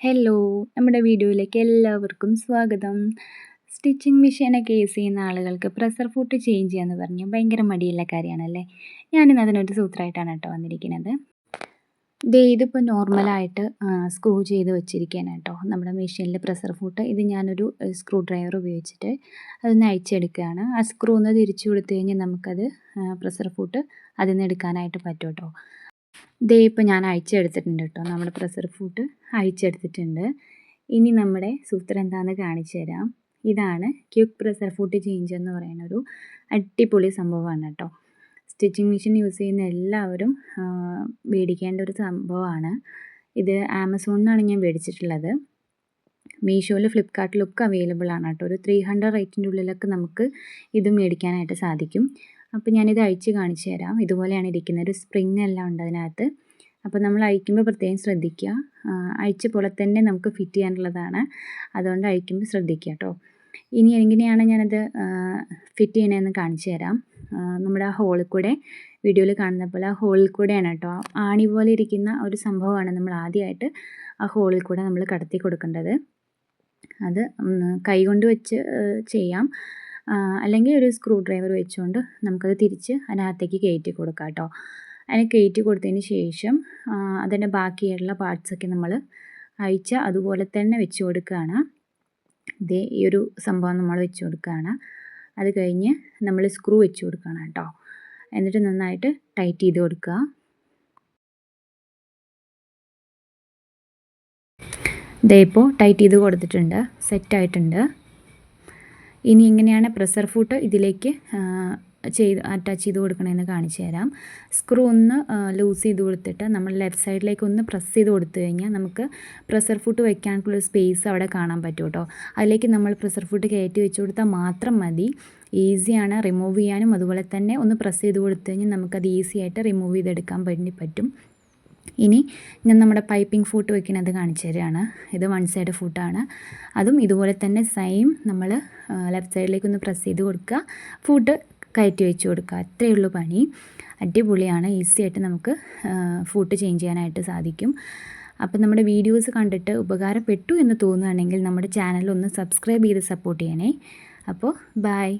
Hello നമ്മുടെ വീഡിയോയിലേക്ക് എല്ലാവർക്കും സ്വാഗതം. സ്റ്റിച്ചിങ് മെഷീനൊക്കെ യൂസ് ചെയ്യുന്ന ആളുകൾക്ക് പ്രഷർ ഫുട്ട് ചേഞ്ച് ചെയ്യാന്ന് പറഞ്ഞാൽ ഭയങ്കര മടിയുള്ള കാര്യമാണല്ലേ? ഞാനിന്ന് അതിനൊരു സൂത്രമായിട്ടാണ് കേട്ടോ വന്നിരിക്കുന്നത്. ദേ ഇതിപ്പോൾ നോർമലായിട്ട് സ്ക്രൂ ചെയ്ത് വെച്ചിരിക്കുകയാണ് കേട്ടോ. നമ്മുടെ മെഷീനിൽ പ്രഷർ ഫുട്ട് ഇത് ഞാനൊരു സ്ക്രൂ ഡ്രൈവർ ഉപയോഗിച്ചിട്ട് അതൊന്ന് അയച്ചെടുക്കുകയാണ് ആ സ്ക്രൂ ഒന്ന് തിരിച്ചു കൊടുത്തു കഴിഞ്ഞാൽ നമുക്കത് പ്രഷർ ഫുട്ട് അതിൽ നിന്ന് എടുക്കാനായിട്ട് പറ്റും കേട്ടോ. ദേ ഇപ്പോൾ ഞാൻ അയച്ചെടുത്തിട്ടുണ്ട് കേട്ടോ. നമ്മുടെ പ്രഷർ ഫുഡ് അയച്ചെടുത്തിട്ടുണ്ട്. ഇനി നമ്മുടെ സൂത്രം എന്താണെന്ന് കാണിച്ചു തരാം. ഇതാണ് ക്യുക്ക് പ്രഷർ ഫുഡ് ചേഞ്ച് എന്ന് പറയുന്ന ഒരു അടിപൊളി സംഭവമാണ് കേട്ടോ. സ്റ്റിച്ചിങ് മെഷീൻ യൂസ് ചെയ്യുന്ന എല്ലാവരും മേടിക്കേണ്ട ഒരു സംഭവമാണ്. ഇത് ആമസോണിൽ നിന്നാണ് ഞാൻ മേടിച്ചിട്ടുള്ളത്. മീഷോയിൽ ഫ്ലിപ്കാർട്ടിലൊക്കെ അവൈലബിൾ ആണ് കേട്ടോ. ഒരു ത്രീ ഹൺഡ്രഡ് റേറ്റിന്റെ ഉള്ളിലൊക്കെ നമുക്ക് ഇത് മേടിക്കാനായിട്ട് സാധിക്കും. അപ്പോൾ ഞാനിത് അഴിച്ച് കാണിച്ചു തരാം. ഇതുപോലെയാണ് ഇരിക്കുന്നത്. ഒരു സ്പ്രിങ് എല്ലാം ഉണ്ട് അതിനകത്ത്. അപ്പോൾ നമ്മൾ അഴിക്കുമ്പോൾ പ്രത്യേകം ശ്രദ്ധിക്കുക. അഴിച്ച പോലെ തന്നെ നമുക്ക് ഫിറ്റ് ചെയ്യാനുള്ളതാണ്. അതുകൊണ്ട് അഴിക്കുമ്പോൾ ശ്രദ്ധിക്കുക കേട്ടോ. ഇനി എങ്ങനെയാണ് ഞാനത് ഫിറ്റ് ചെയ്യണതെന്ന് കാണിച്ചു തരാം. നമ്മുടെ ഹോളിൽ കൂടെ വീഡിയോയിൽ കാണുന്ന പോലെ ആ ഹോളിൽ കൂടെയാണ് കേട്ടോ. ആണി പോലെ ഇരിക്കുന്ന ഒരു സംഭവമാണ് നമ്മൾ ആദ്യമായിട്ട് ആ ഹോളിൽ കൂടെ നമ്മൾ കടത്തി കൊടുക്കേണ്ടത്. അത് കൈ കൊണ്ട് വെച്ച് ചെയ്യാം. അല്ലെങ്കിൽ ഒരു സ്ക്രൂ ഡ്രൈവർ വെച്ചുകൊണ്ട് നമുക്കത് തിരിച്ച് അതിനകത്തേക്ക് കയറ്റി കൊടുക്കാം കേട്ടോ. അതിന് കയറ്റി കൊടുത്തതിന് ശേഷം അതിന്റെ ബാക്കിയായിട്ടുള്ള പാർട്സൊക്കെ നമ്മൾ അയച്ച അതുപോലെ തന്നെ വെച്ച് കൊടുക്കുകയാണ്. ഇതേ ഈ ഒരു സംഭവം നമ്മൾ വെച്ച് കൊടുക്കുകയാണ്. അത് കഴിഞ്ഞ് നമ്മൾ സ്ക്രൂ വെച്ച് കൊടുക്കുകയാണ് കേട്ടോ. എന്നിട്ട് നന്നായിട്ട് ടൈറ്റ് ചെയ്ത് കൊടുക്കുക. ഇതേ ഇപ്പോൾ ടൈറ്റ് ചെയ്ത് കൊടുത്തിട്ടുണ്ട്. സെറ്റായിട്ടുണ്ട് ഇനി എങ്ങനെയാണ് പ്രഷർ ഫുട്ട് ഇതിലേക്ക് ചെയ്ത് അറ്റാച്ച് ചെയ്ത് കൊടുക്കണമെന്ന് കാണിച്ചു തരാം. സ്ക്രൂ ഒന്ന് ലൂസ് ചെയ്ത് കൊടുത്തിട്ട് നമ്മൾ ലെഫ്റ്റ് സൈഡിലേക്ക് ഒന്ന് പ്രസ് ചെയ്ത് കൊടുത്തു കഴിഞ്ഞാൽ നമുക്ക് പ്രഷർ ഫുട്ട് വയ്ക്കാനുള്ള സ്പേസ് അവിടെ കാണാൻ പറ്റും കേട്ടോ അതിലേക്ക് നമ്മൾ പ്രഷർ ഫുട്ട് കയറ്റി വെച്ച് കൊടുത്താൽ മാത്രം മതി. ഈസിയാണ് റിമൂവ് ചെയ്യാനും അതുപോലെ തന്നെ ഒന്ന് പ്രസ് ചെയ്ത് കൊടുത്തു കഴിഞ്ഞാൽ നമുക്കത് ഈസി ആയിട്ട് റിമൂവ് ചെയ്തെടുക്കാൻ വേണ്ടി പറ്റും. ഇനി ഞാൻ നമ്മുടെ പൈപ്പിംഗ് ഫൂട്ട് വെക്കുന്നത് കാണിച്ചു തരികയാണ്. ഇത് വൺ സൈഡ് ഫൂട്ടാണ് അതും ഇതുപോലെ തന്നെ സെയിം നമ്മൾ ലെഫ്റ്റ് സൈഡിലേക്ക് ഒന്ന് പ്രസ് ചെയ്ത് കൊടുക്കുക. ഫൂട്ട് കയറ്റി വെച്ച് കൊടുക്കുക. അത്രയേ ഉള്ളൂ പണി. അടിപൊളിയാണ്. ഈസി ആയിട്ട് നമുക്ക് ഫൂട്ട് ചേഞ്ച് ചെയ്യാനായിട്ട് സാധിക്കും. അപ്പം നമ്മുടെ വീഡിയോസ് കണ്ടിട്ട് ഉപകാരപ്പെട്ടു എന്ന് തോന്നുകയാണെങ്കിൽ നമ്മുടെ ചാനൽ ഒന്ന് സബ്സ്ക്രൈബ് ചെയ്ത് സപ്പോർട്ട് ചെയ്യണേ. അപ്പോൾ ബായ്